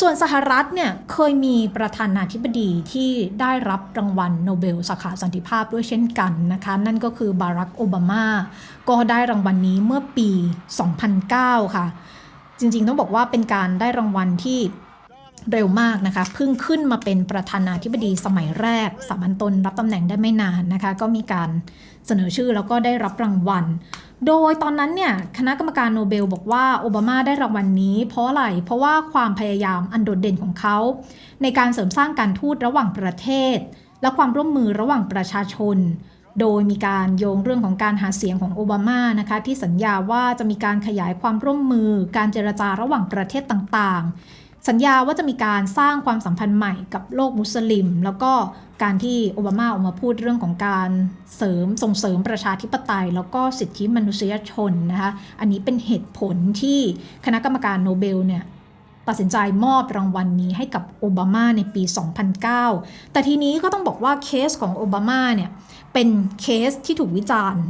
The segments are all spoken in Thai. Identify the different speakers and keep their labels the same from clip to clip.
Speaker 1: ส่วนสหรัฐเนี่ยเคยมีประธานาธิบดีที่ได้รับรางวัลโนเบลสาขาสันติภาพด้วยเช่นกันนะคะ นั่นก็คือบารักโอบามา ก็ได้รางวัลนี้เมื่อปี 2009 ค่ะ จริงๆต้องบอกว่าเป็นการได้รางวัลที่ เร็วมากนะคะเพิ่งขึ้นมาเป็นประธานาธิบดีสมัยแรกสามัญตนรับตำแหน่งได้ไม่นานนะคะก็มีการเสนอชื่อแล้วก็ได้รับรางวัล โดยตอนนั้นเนี่ยคณะกรรมการโนเบลบอกว่าโอบามาได้รางวัลนนี้ เพราะอะไร เพราะว่าความพยายามอันโดดเด่นของเขา ในการเสริมสร้างการทูตระหว่างประเทศ และความร่วมมือระหว่างประชาชน โดยมีการโยงเรื่องของการหาเสียงของโอบามานะคะที่สัญญาว่าจะมีการขยายความร่วมมือ การเจรจาระหว่างประเทศต่างๆ สัญญาว่าจะมีการสร้างความสัมพันธ์ใหม่กับโลกมุสลิม แล้วก็การที่โอบามาออกมาพูดเรื่องของการเสริมส่งเสริมประชาธิปไตย แล้วก็สิทธิมนุษยชนนะคะอันนี้เป็นเหตุผลที่คณะกรรมการโนเบลเนี่ยตัดสินใจมอบรางวัลนนี้ให้กับโอบามาในปี 2009 แต่ทีนี้ก็ต้องบอกว่าเคสของโอบามาเนี่ยเป็นเคสที่ถูกวิจารณ์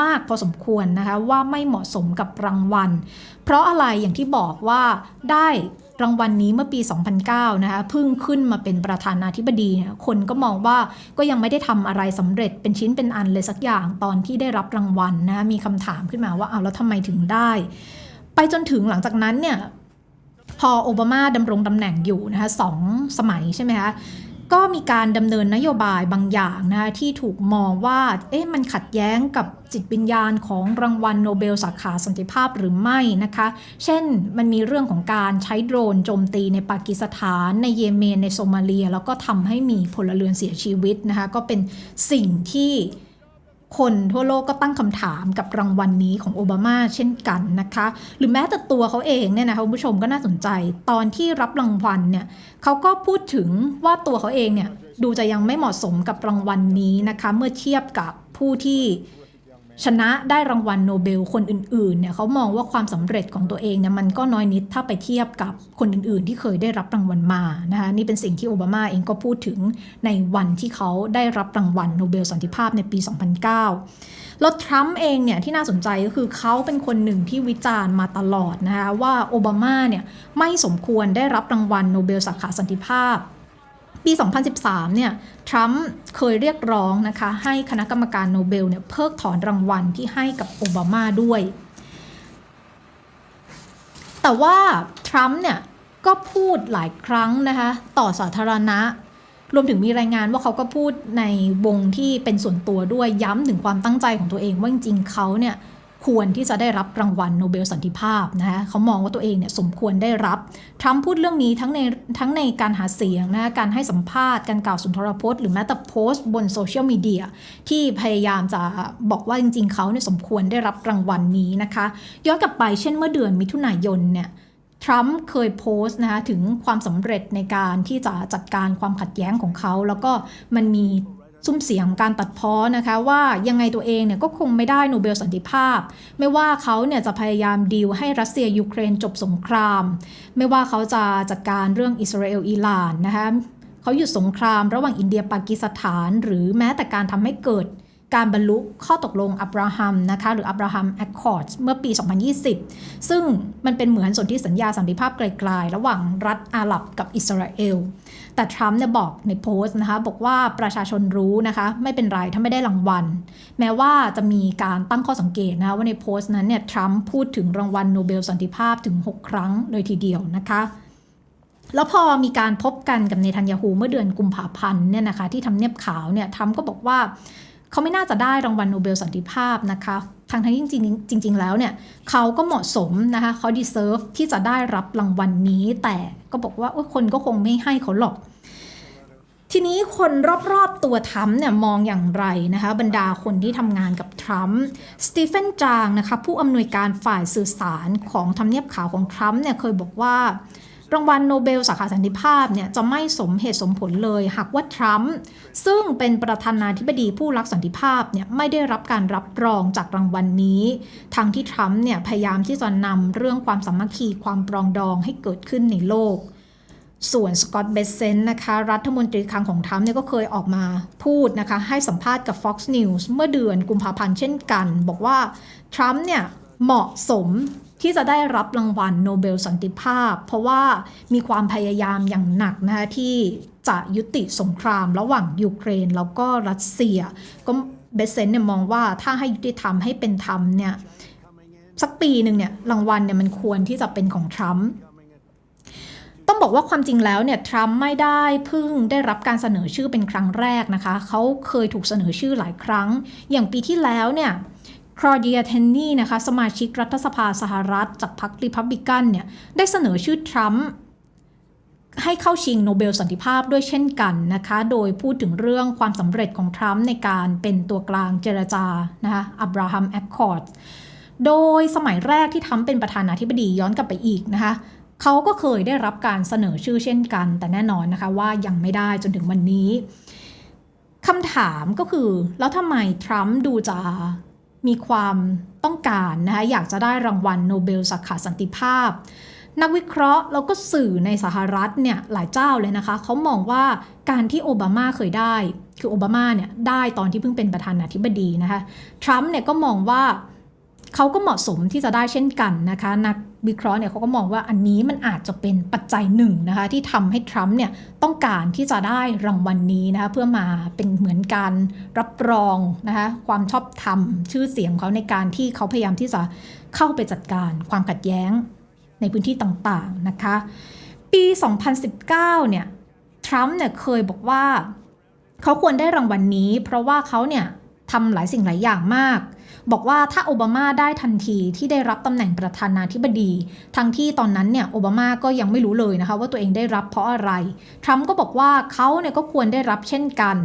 Speaker 1: มากพอสมควรนะคะว่าไม่เหมาะสมกับรางวัล เพราะอะไรอย่างที่บอกว่าได้ รางวัลนนี้เมื่อปี 2009 นะคะเพิ่งขึ้นมาเป็นประธานาธิบดีเนี่ยคนก็มองว่าก็ยังไม่ได้ทำอะไรสำเร็จเป็นชิ้นเป็นอันเลยสักอย่างตอนที่ได้รับรางวัลนะะมีคำถามขึ้นมาว่าเอาแล้วทำไมถึงได้ ไปจนถึงหลังจากนั้นเนี่ยพอโอบามาดำรงตำแหน่งอยู่นะคะสองสมัยใช่ไหมคะ ก็มีการดำเนินนโยบายบางอย่างนะคะที่ถูกมองว่าเอ๊ะมันขัดแย้งกับจิตวิญญาณของรางวัลโนเบลสาขาสันติภาพหรือไม่นะคะ เช่นมันมีเรื่องของการใช้โดรนโจมตีในปากีสถาน ในเยเมนในโซมาเลีย แล้วก็ทำให้มีพลเรือนเสียชีวิตนะคะก็เป็นสิ่งที่ คนทั่วโลกก็ตั้งคำถามกับรางวัลนนี้ของโอบามาเช่นกันนะคะ หรือแม้แต่ตัวเขาเองเนี่ยนะคะคุณผู้ชมก็น่าสนใจ ตอนที่รับรางวัลเนี่ยเขาก็พูดถึงว่าตัวเขาเองเนี่ยดูจะยังไม่เหมาะสมกับรางวัลนนี้นะคะ เมื่อเทียบกับผู้ที่ ชนะได้รางวัลโนเบลคนอื่นๆเนี่ยเขามองว่าความสำเร็จของตัวเองเนี่ยมันก็น้อยนิดถ้าไปเทียบกับคนอื่นๆ ที่เคยได้รับรางวัลมานะคะนี่เป็นสิ่งที่โอบามาเองก็พูดถึงในวันที่เขาได้รับรางวัลโนเบลสันติภาพในปี 2009 แล้วทรัมป์เองเนี่ยที่น่าสนใจก็คือเขาเป็นคนหนึ่งที่วิจารณ์มาตลอดนะคะว่าโอบามาเนี่ยไม่สมควรได้รับรางวัลโนเบลสาขาสันติภาพ ปี 2013 เนี่ย ทรัมป์เคยเรียกร้องนะคะ ให้คณะกรรมการโนเบลเนี่ยเพิกถอนรางวัลที่ให้กับโอบามาด้วย แต่ว่าทรัมป์เนี่ยก็พูดหลายครั้งนะคะ ต่อสาธารณะ รวมถึงมีรายงานว่าเขาก็พูดในวงที่เป็นส่วนตัวด้วยย้ำถึงความตั้งใจของตัวเองว่าจริงๆเขาเนี่ย ควรที่จะได้รับรางวัลโนเบลสันติภาพนะคะเขามองว่าตัวเองเนี่ยสมควรได้รับทรัมป์พูดเรื่องนี้ทั้งในทั้งในการหาเสียงนะการให้สัมภาษณ์ การกล่าวสุนทรพจน์ หรือแม้แต่โพสต์บนโซเชียลมีเดียที่พยายามจะบอกว่าจริงๆ เขาเนี่ยสมควรได้รับรางวัลนี้นะคะ ย้อนกลับไปเช่นเมื่อเดือนมิถุนายนเนี่ยทรัมป์เคยโพสต์นะคะถึงความสำเร็จในการที่จะจัดการความขัดแย้งของเขา แล้วก็มันมี ซุ้มเสียงการตัดพ้อนะคะว่ายังไงตัวเองเนี่ยก็คงไม่ได้โนเบลสันติภาพ ไม่ว่าเขาเนี่ยจะพยายามดีลให้รัสเซียยูเครนจบสงคราม ไม่ว่าเขาจะจัดการเรื่องอิสราเอลอิหร่านนะคะเขาหยุดสงครามระหว่างอินเดียปากีสถาน หรือแม้แต่การทำให้เกิด การบรรลุข้อตกลงอับราฮัมนะคะหรืออับราฮัมแอคคอร์ดเมื่อปี 2020 ซึ่งมันเป็นเหมือนสนธิสัญญาสันติภาพไกลๆ ระหว่างรัฐอาหรับกับอิสราเอล แต่ทรัมป์เนี่ยบอกในโพสต์นะคะบอกว่าประชาชนรู้นะคะไม่เป็นไรถ้าไม่ได้รางวัล แม้ว่าจะมีการตั้งข้อสังเกตนะคะว่าในโพสต์นั้นเนี่ยทรัมป์พูดถึงรางวัลโนเบลสันติภาพถึง 6 ครั้งเลยทีเดียวนะคะแล้วพอมีการพบกันกับเนทันยาฮูเมื่อเดือนกุมภาพันธ์เนี่ยนะคะที่ทำเนียบขาวเนี่ยทรัมป์ก็บอกว่า เขาไม่น่าจะได้รางวัลโนเบลสันติภาพนะคะทางทั้งจริงจริงแล้วเนี่ยเขาก็เหมาะสมนะคะเขา deserve ที่จะได้รับรางวัลนนี้ แต่ก็บอกว่าคนก็คงไม่ให้เขาหรอก ทีนี้คนรอบๆตัวทรัมป์เนี่ยมองอย่างไรนะคะบรรดาคนที่ทำงานกับทรัมป์สตีเฟนจางนะคะผู้อำนวยการฝ่ายสื่อสารของทำเนียบขาวของทรัมป์เนี่ยเคยบอกว่า รางวัลโนเบลสาขาสันติภาพเนี่ยจะไม่สมเหตุสมผลเลยหากว่าทรัมป์ซึ่งเป็นประธานาธิบดีผู้รักสันติภาพเนี่ยไม่ได้รับการรับรองจากรางวัลนนี้ทางที่ทรัมป์เนี่ยพยายามที่จะนำเรื่องความสามัคคีความปรองดองให้เกิดขึ้นในโลกส่วนสกอตเบสเซนนะคะ รัฐมนตรีคลังของทรัมป์เนี่ยก็เคยออกมาพูดนะคะ ให้สัมภาษณ์กับ Fox News เมื่อเดือนกุมภาพันธ์เช่นกัน บอกว่า ทรัมป์เนี่ยเหมาะสม ที่จะได้รับรางวัลโนเบลสันติภาพ เพราะว่ามีความพยายามอย่างหนักนะคะที่จะยุติสงครามระหว่างยูเครนแล้วก็รัสเซีย ก็เบสเซนเนี่ยมองว่าถ้าให้ยุติธรรมให้เป็นธรรมเนี่ยสักปีหนึ่งเนี่ยรางวัลเนี่ยมันควรที่จะเป็นของทรัมป์ต้องบอกว่าความจริงแล้วเนี่ยทรัมป์ไม่ได้เพิ่งได้รับการเสนอชื่อเป็นครั้งแรกนะคะ เขาเคยถูกเสนอชื่อหลายครั้ง อย่างปีที่แล้วเนี่ย ครอเดียเทนนี่นะคะสมาชิกรัฐสภาสหรัฐ จากพรรครีพับลิกันเนี่ยได้เสนอชื่อทรัมป์ให้เข้าชิงโนเบลสันติภาพด้วยเช่นกันนะคะ โดยพูดถึงเรื่องความสำเร็จของทรัมป์ในการเป็นตัวกลางเจรจานะคะอับราฮัมแอคคอร์ดโดยสมัยแรกที่ทำเป็นประธานาธิบดีย้อนกลับไปอีกนะคะเขาก็เคยได้รับการเสนอชื่อเช่นกัน แต่แน่นอนนะคะว่ายังไม่ได้จนถึงวันนี้คำถามก็คือ แล้วทำไมทรัมป์ดูจะ มีความต้องการนะคะอยากจะได้รางวัลโนเบลสาขาสันติภาพ นักวิเคราะห์แล้วก็สื่อในสหรัฐเนี่ยหลายเจ้าเลยนะคะเขามองว่าการที่โอบามาเคยได้ คือโอบามาเนี่ยได้ตอนที่เพิ่งเป็นประธานาธิบดีนะคะทรัมป์เนี่ยก็มองว่าเขาก็เหมาะสมที่จะได้เช่นกันนะคะนัก วิเคราะห์เนี่ยเขาก็มองว่าอันนี้มันอาจจะเป็นปัจจัยหนึ่งนะคะที่ทำให้ทรัมป์เนี่ยต้องการที่จะได้รางวัลนนี้นะคะเพื่อมาเป็นเหมือนการรับรองนะคะความชอบธรรมชื่อเสียงของเขาในการที่เขาพยายามที่จะเข้าไปจัดการความขัดแย้งในพื้นที่ต่างๆนะคะ ปี 2019 เนี่ยทรัมป์เนี่ยเคยบอกว่า เขาควรได้รางวัลนนี้ เพราะว่าเขาเนี่ยทำหลายสิ่งหลายอย่างมาก บอกว่าถ้าโอบามาได้ทันทีที่ได้รับตำแหน่งประธานาธิบดี ทั้งที่ตอนนั้นเนี่ยโอบามาก็ยังไม่รู้เลยนะคะว่าตัวเองได้รับเพราะอะไรทรัมป์ก็บอกว่าเขาเนี่ยก็ควรได้รับเช่นกัน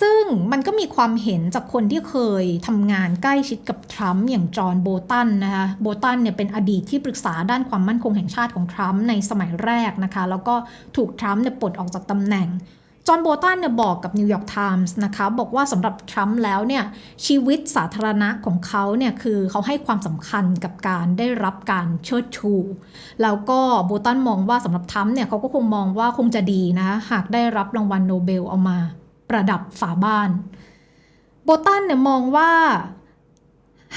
Speaker 1: ซึ่งมันก็มีความเห็นจากคนที่เคยทำงานใกล้ชิดกับทรัมป์อย่างจอห์นโบตันนะคะโบตันเนี่ยเป็นอดีตที่ปรึกษาด้านความมั่นคงแห่งชาติของทรัมป์ในสมัยแรกนะคะ แล้วก็ถูกทรัมป์เนี่ยปลดออกจากตำแหน่ง จอห์นโบตันเนี่ยบอกกับนิวยอร์กไทมส์นะคะบอกว่าสำหรับทรัมป์แล้วเนี่ยชีวิตสาธารณะของเขาเนี่ยคือเขาให้ความสำคัญกับการได้รับการเชิดชู แล้วก็โบตันมองว่าสำหรับทรัมป์เนี่ยเขาก็คงมองว่าคงจะดีนะคะหากได้รับรางวัลโนเบลเอามาประดับฝาบ้าน โบตันเนี่ยมองว่า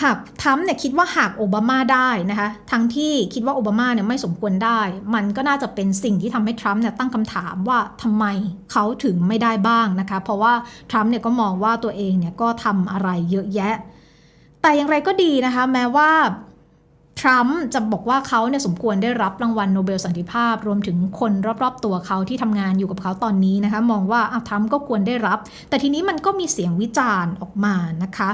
Speaker 1: หากทรัมป์เนี่ยคิดว่าหากโอบามาได้นะคะทั้งที่คิดว่าโอบามาเนี่ยไม่สมควรได้ มันก็น่าจะเป็นสิ่งที่ทำให้ทรัมป์เนี่ยตั้งคำถามว่าทำไมเขาถึงไม่ได้บ้างนะคะ เพราะว่าทรัมป์เนี่ยก็มองว่าตัวเองเนี่ยก็ทำอะไรเยอะแยะ แต่อย่างไรก็ดีนะคะ แม้ว่าทรัมป์จะบอกว่าเขาเนี่ยสมควรได้รับรางวัลโนเบลสันติภาพ รวมถึงคนรอบๆ ตัวเขาที่ทำงานอยู่กับเขาตอนนี้นะคะ มองว่าทรัมป์ก็ควรได้รับ แต่ทีนี้มันก็มีเสียงวิจารณ์ออกมานะคะ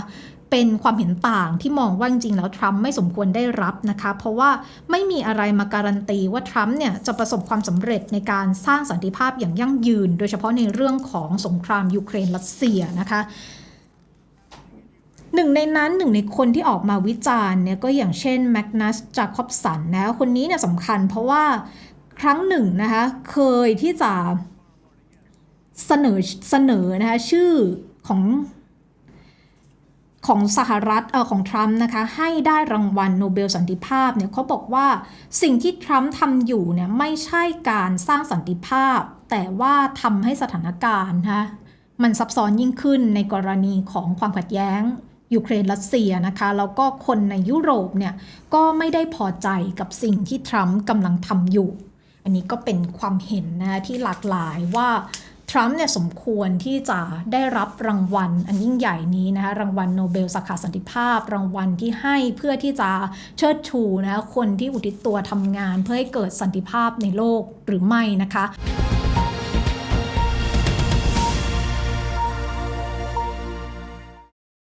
Speaker 1: เป็นความเห็นต่างที่มองว่าจริงๆแล้วทรัมป์ไม่สมควรได้รับนะคะ เพราะว่าไม่มีอะไรมาการันตีว่าทรัมป์เนี่ยจะประสบความสำเร็จในการสร้างสันติภาพอย่างยั่งยืน โดยเฉพาะในเรื่องของสงครามยูเครนรัสเซียนะคะหนึ่งในนั้นหนึ่งในคนที่ออกมาวิจารณ์เนี่ยก็อย่างเช่นแมกนัสจาคอบสันนะคนนี้เนี่ยสำคัญเพราะว่าครั้งหนึ่งนะคะเคยที่จะเสนอเสนอนะคะชื่อของ ของสหรัฐเออของทรัมป์นะคะให้ได้รางวัลโนเบลสันติภาพเนี่ยเขาบอกว่าสิ่งที่ทรัมป์ทำอยู่เนี่ยไม่ใช่การสร้างสันติภาพ แต่ว่าทำให้สถานการณ์นะคะมันซับซ้อนยิ่งขึ้นในกรณีของความขัดแย้งยูเครนรัสเซียนะคะแล้วก็คนในยุโรปเนี่ยก็ไม่ได้พอใจกับสิ่งที่ทรัมป์กำลังทำอยู่ อันนี้ก็เป็นความเห็นนะที่หลากหลายว่า ทรัมป์เนี่ยสมควรที่จะได้รับรางวัลอันยิ่งใหญ่นี้นะคะรางวัลโนเบลสาขาสันติภาพ รางวัลที่ให้เพื่อที่จะเชิดชูนะคะคนที่อุทิศตัวทำงาน เพื่อให้เกิดสันติภาพในโลกหรือไม่นะคะ